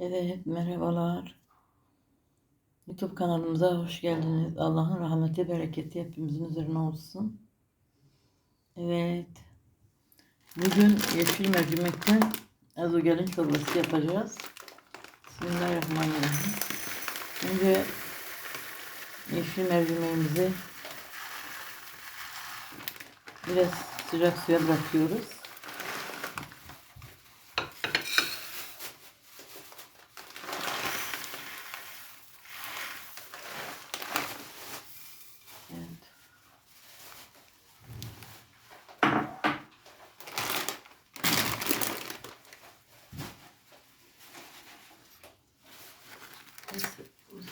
Evet, merhabalar. YouTube kanalımıza hoş geldiniz. Allah'ın rahmeti, bereketi hepimizin üzerine olsun. Evet. Bugün yeşil mercimekten ezogelin çorbası yapacağız. Bismillahirrahmanirrahim. Önce yeşil mercimeğimizi biraz sıcak suya bırakıyoruz. Evet. Neyse, uzun.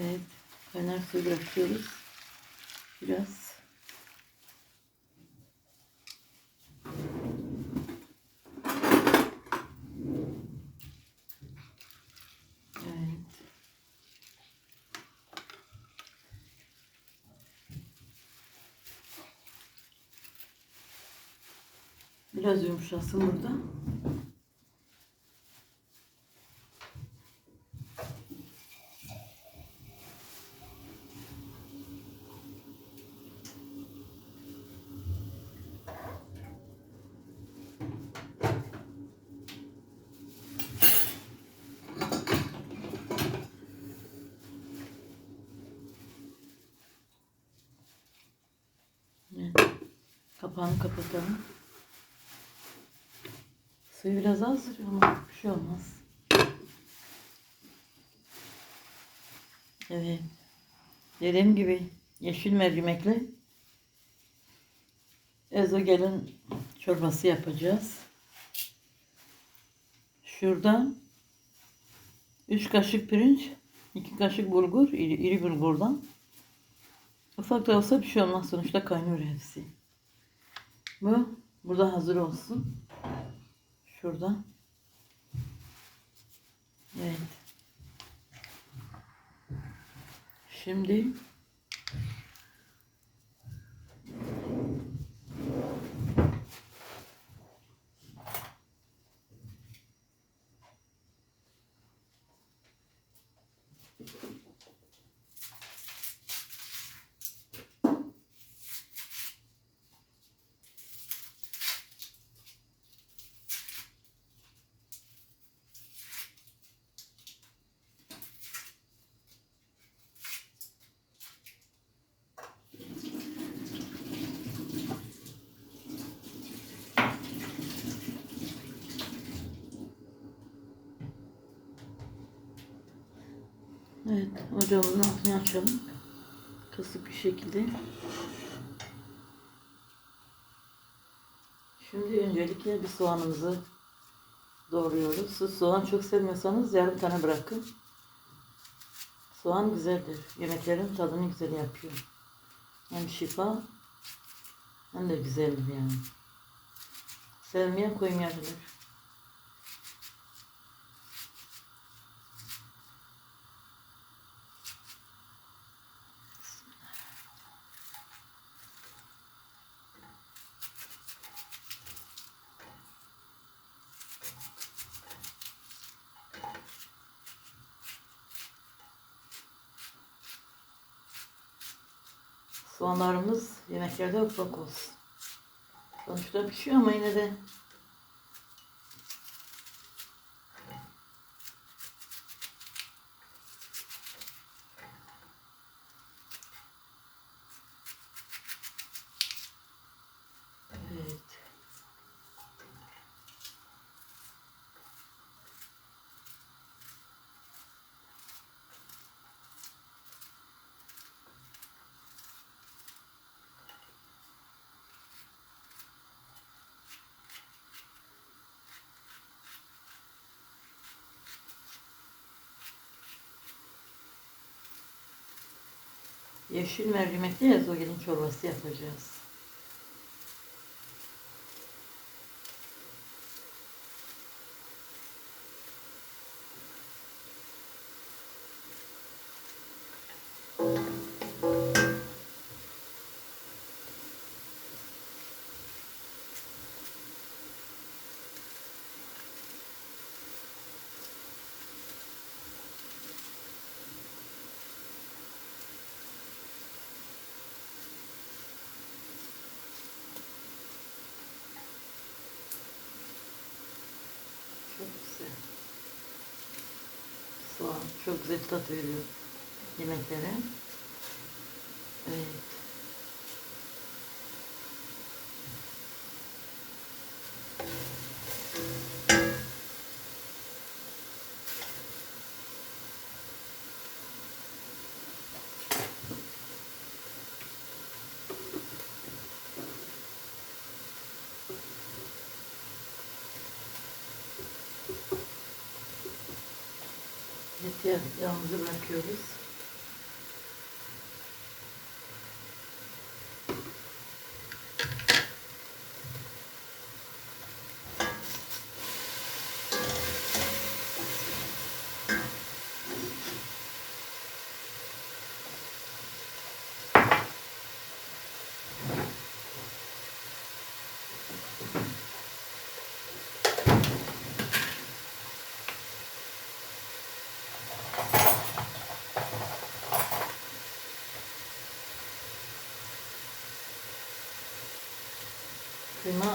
Evet, kaynar su bırakıyoruz. Biraz. Biraz yumuşasın burada. Evet. Kapağını kapatalım. Suyu biraz azdır ama bir şey olmaz. Evet. Dediğim gibi yeşil mercimekli ezogelin çorbası yapacağız. Şurada 3 kaşık pirinç, 2 kaşık bulgur, iri, iri bulgurdan. Ufak da olsa bir şey olmaz. Sonuçta kaynıyor hepsi. Bu burada hazır olsun. Şurada. Evet. Şimdi evet ocağımızın altını açalım. Kısık bir şekilde. Şimdi öncelikle bir soğanımızı doğruyoruz. Siz soğan çok sevmiyorsanız yarım tane bırakın. Soğan güzeldir. Yemeklerin tadını güzel yapıyor. Hem şifa hem de güzeldir yani. Sevmeyen koymayabilir. Soğanlarımız yemeklerde ufak olsun. Sonuçta pişiyor ama yine de Evet. Yeşil mercimekli ezogelin çorbası yapacağız. Çok güzel. Soğan çok güzel tat veriyor yemeklere. Evet. Yağımızı bırakıyoruz. Kıyma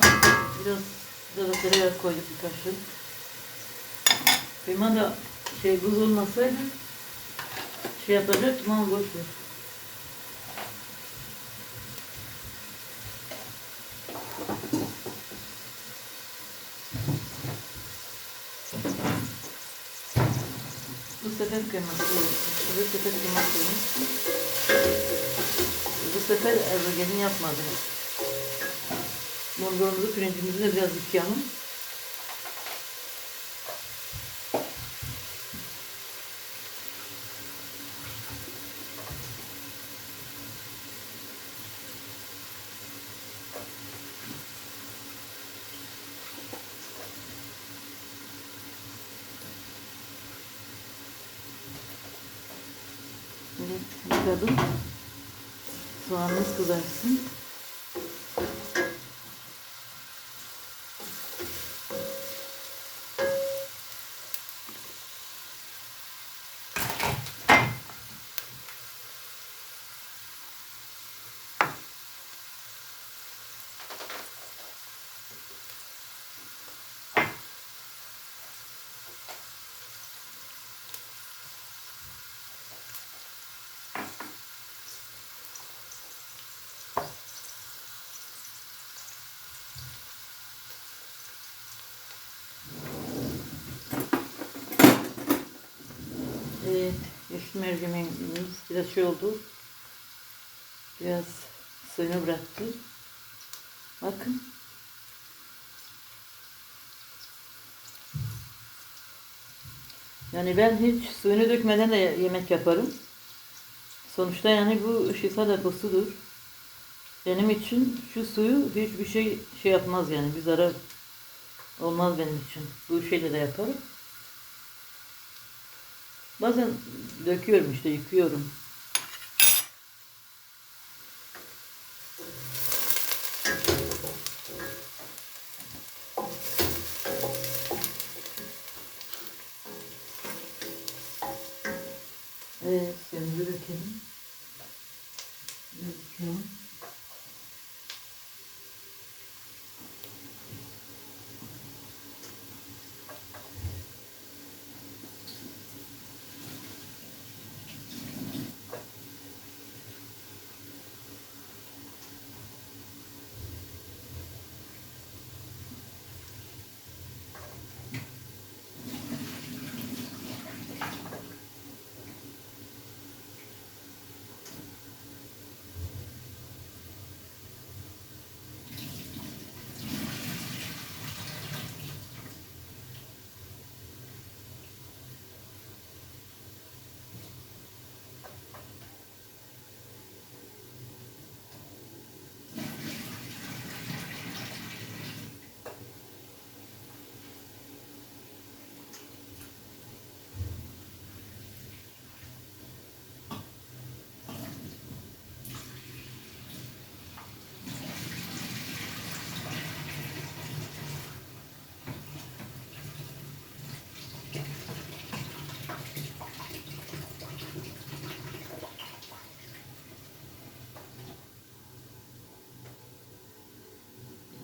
biraz biraz tereyağı koyduk bir kaşık. Kıyma da şey buz olmasaydı şey yapacaktım ama boş ver. Bu sefer kıyması oldu. Bu sefer kıyma koymuş. Bu sefer erdoğan'ın yapmadım. Bulgurumuzu, pirincimizi de biraz yıkayalım. Evet, yıkadım. Soğanımız kızarsın. Evet, yeşil mercimeğimiz biraz şey oldu. Biraz suyunu bıraktı. Bakın. Yani ben hiç suyunu dökmeden de yemek yaparım. Sonuçta yani bu şifa deposudur. Benim için şu suyu hiçbir şey şey yapmaz yani bir zarar olmaz benim için. Bu şeyle de yaparım. Bazen döküyorum işte yıkıyorum. Evet, suyumuzu dökelim. Döküyorum.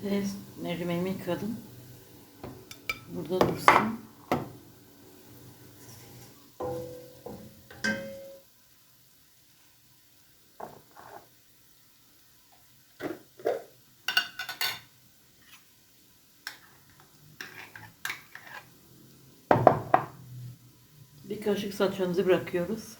Ve mercimeğimi yıkadım. Burada dursun. Bir kaşık salçamızı bırakıyoruz.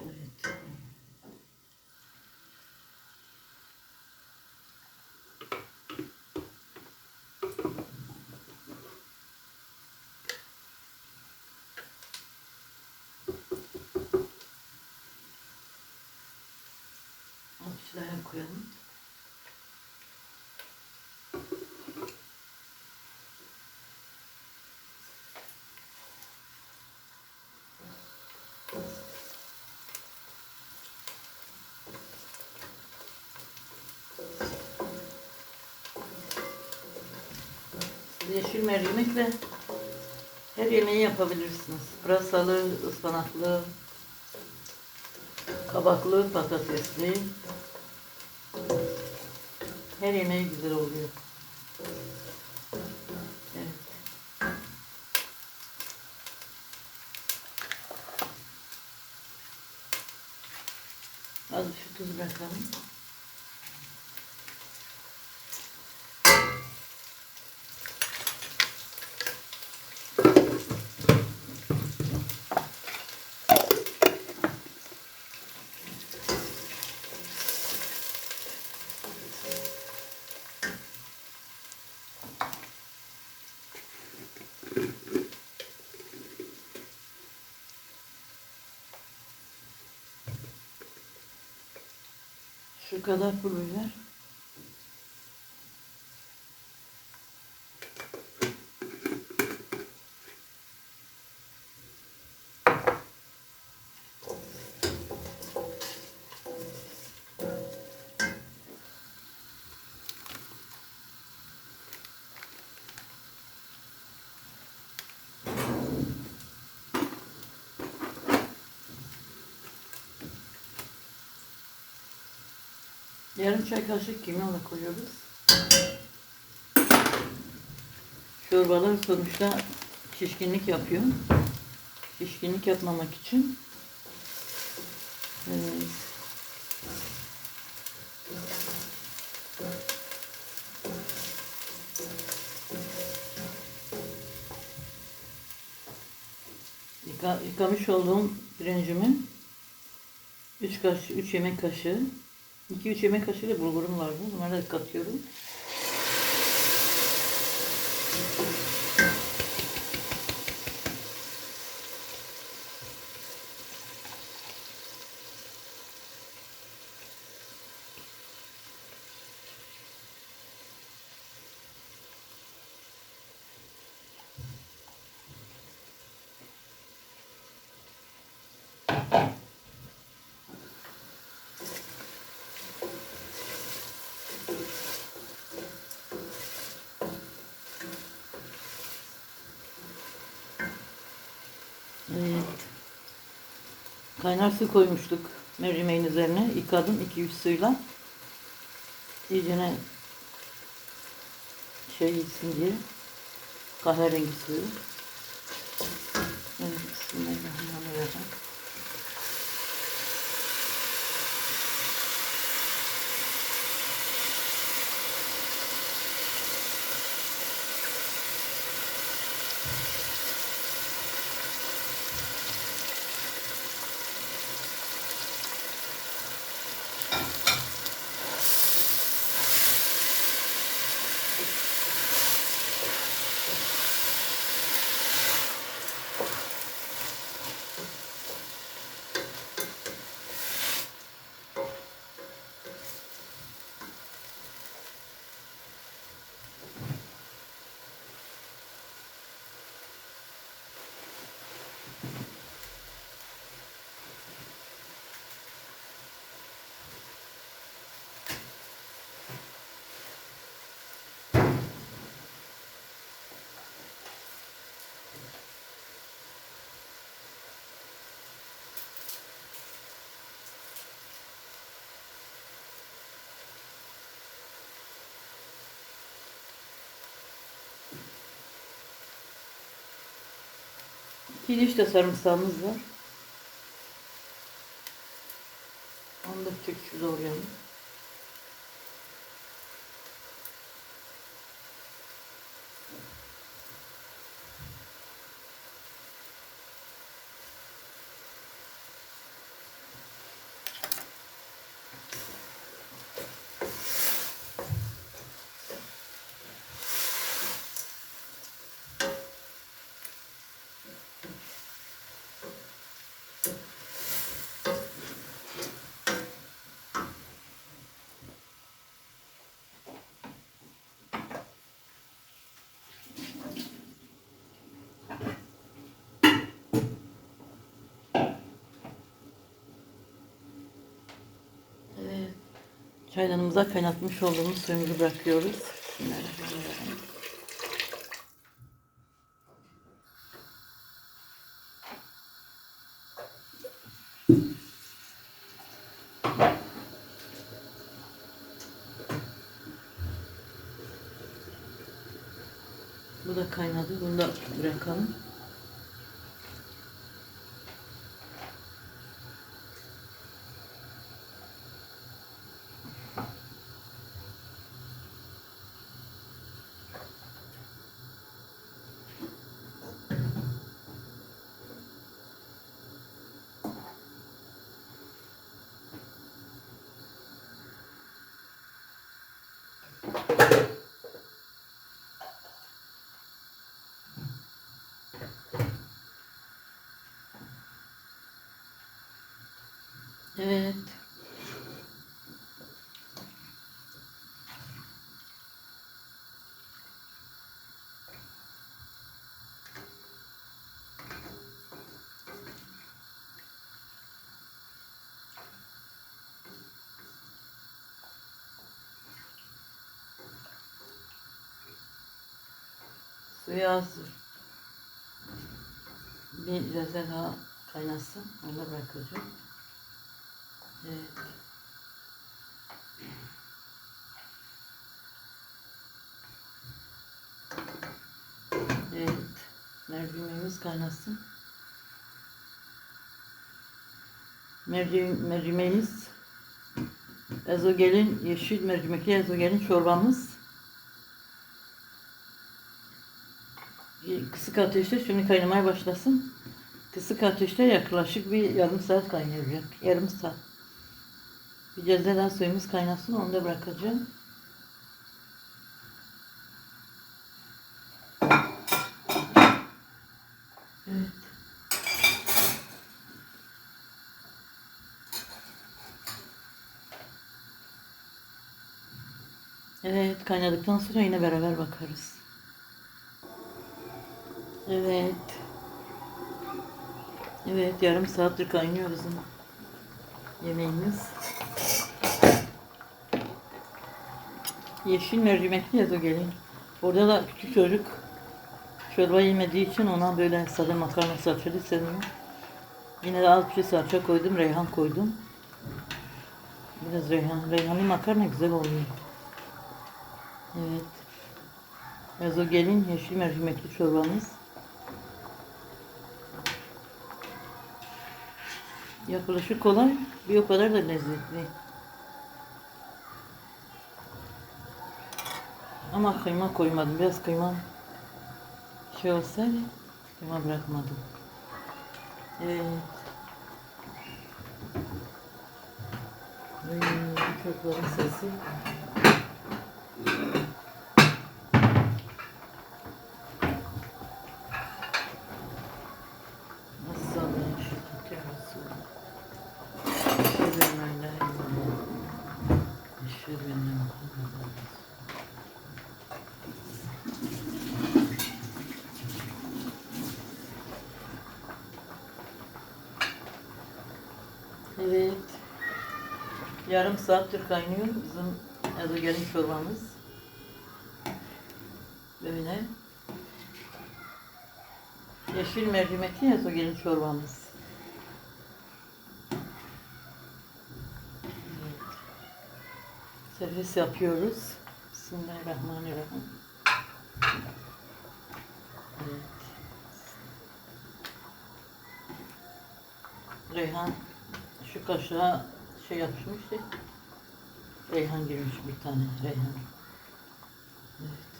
Evet. Şuraya koyalım. Siz yeşil mercimekle her yemeği yapabilirsiniz. Pırasalı, ıspanaklı, kabaklı, patatesli. Her yemeği güzel oluyor. Evet. Az şu tuz bırakalım. Şu kadar pul biber. Yarım çay kaşık kimyon koyuyoruz. Çorbalar sonuçta şişkinlik yapıyor. Şişkinlik yapmamak için evet. Yıka, yıkamış olduğum pirincimi 3 kaşık 3 yemek kaşığı 2-3 yemek kaşığı da bulgurum vardı. Bunları da katıyorum. Evet. Kaynar su koymuştuk mercimeğin üzerine. Yıkadım 2-3 suyla. İyicene şey gitsin diye. Kahverengi suyu. Bir diş de sarımsağımız var. Onu da küçük küçük doğrayalım. Çaydanımıza kaynatmış olduğumuz suyumuzu bırakıyoruz. Bu da kaynadı. Bunu da bırakalım. Evet. Suyu hazır. Bir biraz daha kaynasın. Onu bırakacağım. Evet. Mercimeğimiz kaynasın. Merci, mercimeğimiz ezogelin, yeşil mercimekli ezogelin çorbamız. Kısık ateşte şimdi kaynamaya başlasın. Kısık ateşte yaklaşık bir yarım saat kaynayacak. Yarım saat. Bir cezveden suyumuz kaynasın onu da bırakacağım. Evet. Evet kaynadıktan sonra yine beraber bakarız. Evet. Evet yarım saattir kaynıyor bizim yemeğimiz. Yeşil mercimekli yazo gelin. Orada da küçük çocuk çorba yemediği için ona böyle sade makarna salçalı sevmiyor. Yine de az bir şey salça koydum, reyhan koydum. Biraz reyhan, reyhanlı makarna güzel oluyor. Evet. Yazo gelin yeşil mercimekli çorbamız. Yapılışı kolay, bir o kadar da lezzetli. Ama kıyma koymadım. Biraz kıyma şey olsaydı kıyma bırakmadım. Evet. Ay, Çocukların sesi. Yarım saattir kaynıyor bizim ezogelin çorbamız. Böyle. Yeşil mercimekli ezogelin çorbamız. Servis yapıyoruz. Bismillahirrahmanirrahim. Evet. Reyhan şu kaşığa şey yapmıştı. Reyhan girmiş bir tane Reyhan. Evet.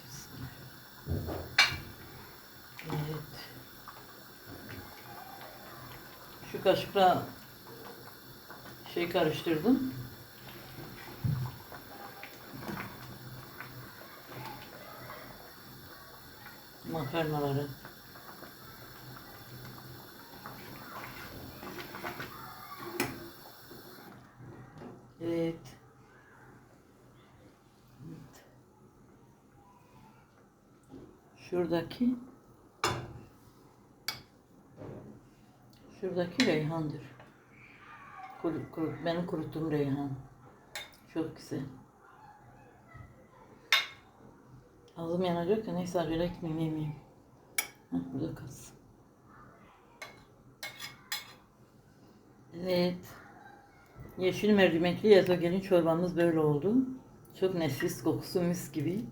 Evet. Şu kaşıkla şey karıştırdım. Makarnaları. Evet. Evet. Şuradaki şuradaki reyhandır. Kuru, kuru, benim kuruttuğum reyhan. Çok güzel. Ağzım yanacak da neyse acele etmeyeyim yemeyeyim. Heh, burada kalsın. Evet. Yeşil mercimekli yazogelin çorbamız böyle oldu. Çok nefis kokusu mis gibi.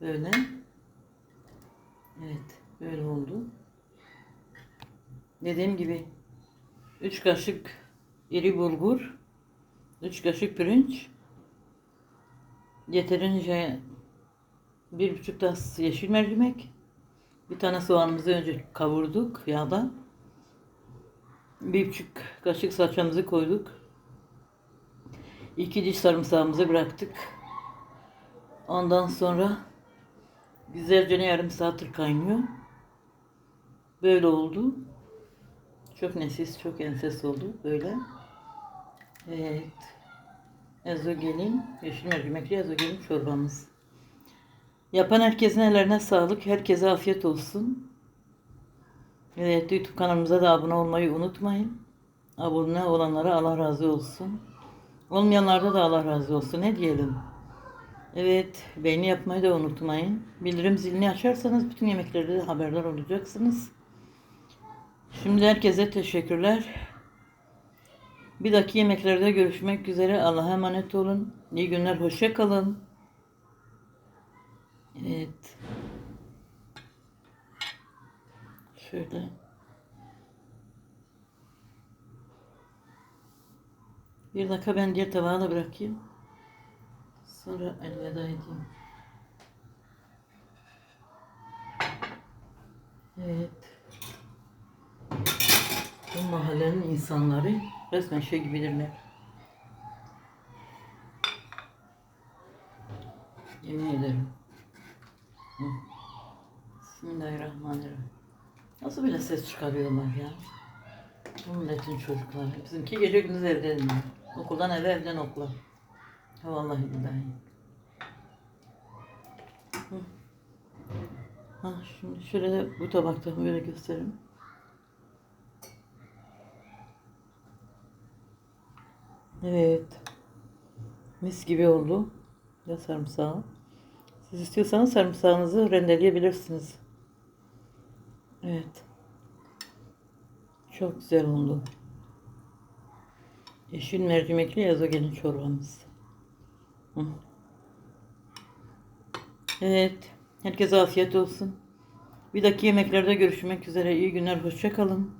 Böyle. Evet. Böyle oldu. Dediğim gibi 3 kaşık iri bulgur, 3 kaşık pirinç, yeterince bir buçuk tas yeşil mercimek, bir tane soğanımızı önce kavurduk yağda, bir buçuk kaşık salçamızı koyduk, iki diş sarımsağımızı bıraktık. Ondan sonra güzelce ne yarım saattir kaynıyor. Böyle oldu. Çok nefis, çok enfes oldu böyle. Evet. Ezogelin, yeşil mercimekli ezogelin çorbamız. Yapan herkesin ellerine sağlık. Herkese afiyet olsun. Evet, YouTube kanalımıza da abone olmayı unutmayın. Abone olanlara Allah razı olsun. Olmayanlarda da Allah razı olsun. Ne diyelim? Evet, beğeni yapmayı da unutmayın. Bildirim zilini açarsanız bütün yemeklerde de haberdar olacaksınız. Şimdi herkese teşekkürler. Bir dahaki yemeklerde görüşmek üzere. Allah'a emanet olun. İyi günler, hoşça kalın. Evet. Şöyle. Bir dakika ben diğer tabağa da bırakayım. Sonra elveda edeyim. Evet. Bu mahallenin insanları resmen şey gibidirler. Yemin ederim. Bismillahirrahmanirrahim. Nasıl böyle ses çıkarıyorlar ya? Bu milletin çocukları. Bizimki gece gündüz evdedirler. Okuldan eve, evden okula. Vallahi billahi. Ha şimdi şöyle de bu tabakta böyle göstereyim. Evet. Mis gibi oldu. Ya sarımsağı. Siz istiyorsanız sarımsağınızı rendeleyebilirsiniz. Evet. Çok güzel oldu. Yeşil mercimekli yazogelin çorbamız. Evet. Herkese afiyet olsun. Bir dahaki yemeklerde görüşmek üzere. İyi günler. Hoşça kalın.